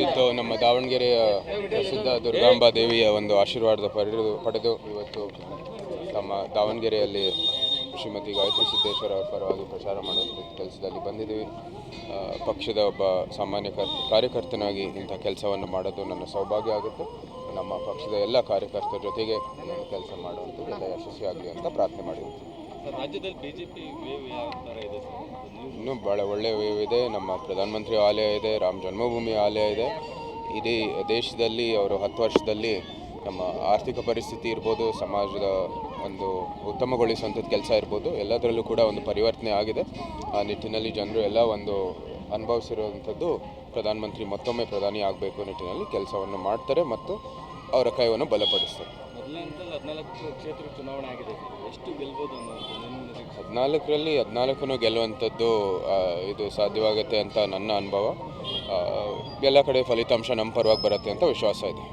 ಇವತ್ತು ನಮ್ಮ ದಾವಣಗೆರೆಯ ಪ್ರಸಿದ್ಧ ದುರ್ಗಾಂಬಾ ದೇವಿಯ ಒಂದು ಆಶೀರ್ವಾದ ಪಡೆದು ಪಡೆದು ಇವತ್ತು ನಮ್ಮ ದಾವಣಗೆರೆಯಲ್ಲಿ ಶ್ರೀಮತಿ ಗಾಯತ್ರಿ ಸಿದ್ದೇಶ್ವರ ಪರವಾಗಿ ಪ್ರಚಾರ ಮಾಡುವಂಥ ಕೆಲಸದಲ್ಲಿ ಬಂದಿದ್ದೀವಿ. ಪಕ್ಷದ ಒಬ್ಬ ಸಾಮಾನ್ಯ ಕರ್, ಕಾರ್ಯಕರ್ತನಾಗಿ ಇಂಥ ಕೆಲಸವನ್ನು ಮಾಡೋದು ನನ್ನ ಸೌಭಾಗ್ಯ ಆಗುತ್ತೆ. ನಮ್ಮ ಪಕ್ಷದ ಎಲ್ಲ ಕಾರ್ಯಕರ್ತರ ಜೊತೆಗೆ ಕೆಲಸ ಮಾಡುವಂಥದ್ದು ಎಲ್ಲ ಯಶಸ್ವಿಯಾಗಲಿ ಅಂತ ಪ್ರಾರ್ಥನೆ ಮಾಡಿದ್ದೀನಿ ಸರ್ ರಾಜ್ಯದಲ್ಲಿ ಬಿಜೆಪಿ ವೇವ್ ಯಾವ ಇನ್ನೂ ಭಾಳ ಒಳ್ಳೆಯ ವೇವ್ ಇದೆ. ನಮ್ಮ ಪ್ರಧಾನಮಂತ್ರಿ ಆಲಯ ಇದೆ, ರಾಮ ಜನ್ಮಭೂಮಿ ಆಲಯ ಇದೆ. ಇಡೀ ದೇಶದಲ್ಲಿ ಅವರು ಹತ್ತು ವರ್ಷದಲ್ಲಿ ನಮ್ಮ ಆರ್ಥಿಕ ಪರಿಸ್ಥಿತಿ ಇರ್ಬೋದು, ಸಮಾಜದ ಒಂದು ಉತ್ತಮಗೊಳಿಸುವಂಥದ್ದು ಕೆಲಸ ಇರ್ಬೋದು, ಎಲ್ಲದರಲ್ಲೂ ಕೂಡ ಒಂದು ಪರಿವರ್ತನೆ ಆಗಿದೆ. ಆ ನಿಟ್ಟಿನಲ್ಲಿ ಜನರು ಎಲ್ಲ ಒಂದು ಅನುಭವಿಸಿರುವಂಥದ್ದು ಪ್ರಧಾನಮಂತ್ರಿ ಮತ್ತೊಮ್ಮೆ ಪ್ರಧಾನಿ ಆಗಬೇಕು ನಿಟ್ಟಿನಲ್ಲಿ ಕೆಲಸವನ್ನು ಮಾಡ್ತಾರೆ ಮತ್ತು ಅವರ ಕೈವನ್ನು ಬಲಪಡಿಸ್ತಾರೆ. ಹಂತದಲ್ಲಿ ಹದಿನಾಲ್ಕು ಕ್ಷೇತ್ರ ಚುನಾವಣೆ ಆಗಿದೆ. ಎಷ್ಟು ಗೆಲ್ಬೋದು ಅನ್ನೋದು ಹದಿನಾಲ್ಕರಲ್ಲಿ ಹದಿನಾಲ್ಕನ್ನು ಗೆಲ್ಲುವಂಥದ್ದು ಇದು ಸಾಧ್ಯವಾಗುತ್ತೆ ಅಂತ ನನ್ನ ಅನುಭವ. ಎಲ್ಲ ಕಡೆ ಫಲಿತಾಂಶ ನಮ್ಮ ಪರವಾಗಿ ಬರುತ್ತೆ ಅಂತ ವಿಶ್ವಾಸ ಇದೆ.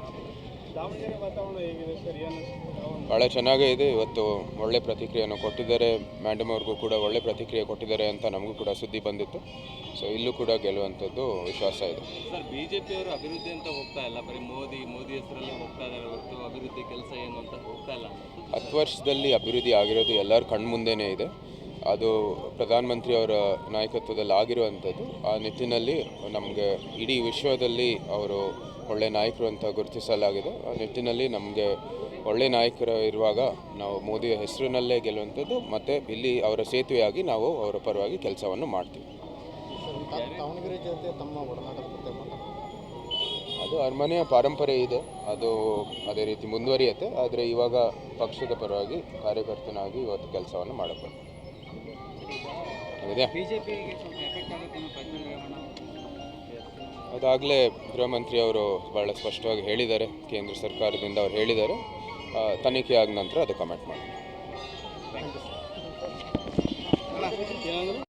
ಭಾಳ ಚೆನ್ನಾಗೇ ಇದೆ. ಇವತ್ತು ಒಳ್ಳೆ ಪ್ರತಿಕ್ರಿಯೆಯನ್ನು ಕೊಟ್ಟಿದ್ದಾರೆ. ಮ್ಯಾಡಮ್ ಅವ್ರಿಗೂ ಕೂಡ ಒಳ್ಳೆ ಪ್ರತಿಕ್ರಿಯೆ ಕೊಟ್ಟಿದ್ದಾರೆ ಅಂತ ನಮಗೂ ಕೂಡ ಸುದ್ದಿ ಬಂದಿತ್ತು. ಸೊ ಇಲ್ಲೂ ಕೂಡ ಗೆಲ್ಲುವಂಥದ್ದು ವಿಶ್ವಾಸ ಇದೆ. ಸರ್ ಬಿಜೆಪಿ ಅವರು ಅಭಿವೃದ್ಧಿ ಅಂತ ಹೋಗ್ತಾ ಇಲ್ಲ. ಬರೀ ಮೋದಿ ಮೋದಿ ಹೆಸರಲ್ಲಿ ಹೋಗ್ತಾ ಇದ್ದಾರೆ. ಹೊರತು ಅಭಿವೃದ್ಧಿ ಕೆಲಸ ಏನು ಅಂತ ಹೋಗ್ತಾ ಇಲ್ಲ. ಹತ್ತು ವರ್ಷದಲ್ಲಿ ಅಭಿವೃದ್ಧಿ ಆಗಿರೋದು ಎಲ್ಲರ ಕಣ್ಮುಂದೆನೇ ಇದೆ. ಅದು ಪ್ರಧಾನಮಂತ್ರಿ ಅವರ ನಾಯಕತ್ವದಲ್ಲಿ ಆಗಿರುವಂಥದ್ದು, ಆ ನಿಟ್ಟಿನಲ್ಲಿ ನಮಗೆ ಇಡೀ ವಿಶ್ವದಲ್ಲಿ ಅವರು ಒಳ್ಳೆ ನಾಯಕರು ಅಂತ ಗುರುತಿಸಲಾಗಿದೆ. ಆ ನಿಟ್ಟಿನಲ್ಲಿ ನಮಗೆ ಒಳ್ಳೆ ನಾಯಕರು ಇರುವಾಗ ನಾವು ಮೋದಿಯ ಹೆಸರಿನಲ್ಲೇ ಗೆಲ್ಲುವಂಥದ್ದು, ಮತ್ತು ಇಲ್ಲಿ ಅವರ ಸೇತುವೆಯಾಗಿ ನಾವು ಅವರ ಪರವಾಗಿ ಕೆಲಸವನ್ನು ಮಾಡ್ತೀವಿ. ಅದು ಅರಮನೆಯ ಪಾರಂಪರೆ ಇದೆ. ಅದು ಅದೇ ರೀತಿ ಮುಂದುವರಿಯುತ್ತೆ. ಆದರೆ ಇವಾಗ ಪಕ್ಷದ ಪರವಾಗಿ ಕಾರ್ಯಕರ್ತನಾಗಿ ಇವತ್ತು ಕೆಲಸವನ್ನು ಮಾಡಬೇಕು. ಅದಾಗಲೇ ಗೃಹಮಂತ್ರಿ ಅವರು ಬಹಳ ಸ್ಪಷ್ಟವಾಗಿ ಹೇಳಿದ್ದಾರೆ ಕೇಂದ್ರ ಸರ್ಕಾರದಿಂದ ಅವ್ರು ಹೇಳಿದ್ದಾರೆ. ತನಿಖೆ ಆದ ನಂತರ ಅದು ಕಮೆಂಟ್ ಮಾಡಿ